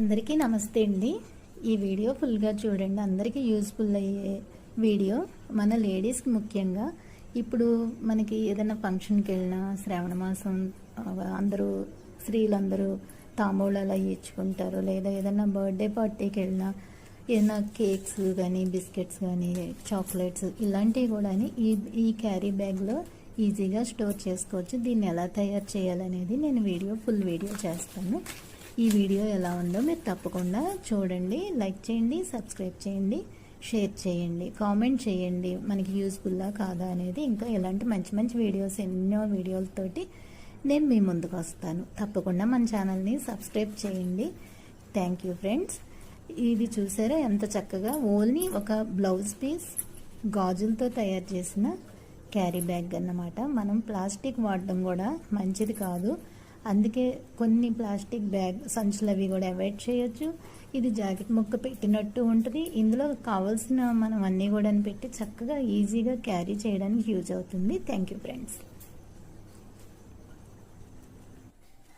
అందరికీ నమస్తే అండి. ఈ వీడియో ఫుల్గా చూడండి. అందరికీ యూస్ఫుల్ అయ్యే వీడియో మన లేడీస్కి ముఖ్యంగా. ఇప్పుడు మనకి ఏదైనా ఫంక్షన్కి వెళ్ళినా శ్రావణ మాసం అందరూ స్త్రీలందరూ తాంబూలాలు అవి ఇచ్చుకుంటారు. లేదా ఏదైనా బర్త్డే పార్టీకి వెళ్ళినా ఏదైనా కేక్స్ కానీ బిస్కెట్స్ కానీ చాక్లెట్స్ ఇలాంటివి కూడా ఈ ఈ క్యారీ బ్యాగ్లో ఈజీగా స్టోర్ చేసుకోవచ్చు. దీన్ని ఎలా తయారు చేయాలనేది నేను వీడియో ఫుల్ వీడియో చేస్తాను. ఈ వీడియో ఎలా ఉందో మీరు తప్పకుండా చూడండి లైక్ చేయండి సబ్స్క్రైబ్ చేయండి షేర్ చేయండి కామెంట్ చేయండి. మనకి యూస్ఫుల్లా కాదా అనేది ఇంకా ఇలాంటి మంచి మంచి వీడియోస్ ఎన్నో వీడియోలతోటి నేను మీ ముందుకు వస్తాను. తప్పకుండా మన ఛానల్ని సబ్స్క్రైబ్ చేయండి. థ్యాంక్ యూ ఫ్రెండ్స్ ఇది చూసారా? ఎంత చక్కగా ఓన్లీ ఒక బ్లౌజ్ పీస్ గాజులతో తయారు చేసిన క్యారీ బ్యాగ్ అన్నమాట. మనం ప్లాస్టిక్ వాడడం కూడా మంచిది కాదు. అందుకే కొన్ని ప్లాస్టిక్ బ్యాగ్ సంచులు అవి కూడా అవాయిడ్ చేయొచ్చు. ఇది జాకెట్ ముక్క పెట్టినట్టు ఉంటుంది. ఇందులో కావాల్సిన మనం అన్నీ కూడా పెట్టి చక్కగా ఈజీగా క్యారీ చేయడానికి యూజ్ అవుతుంది. Thank you friends.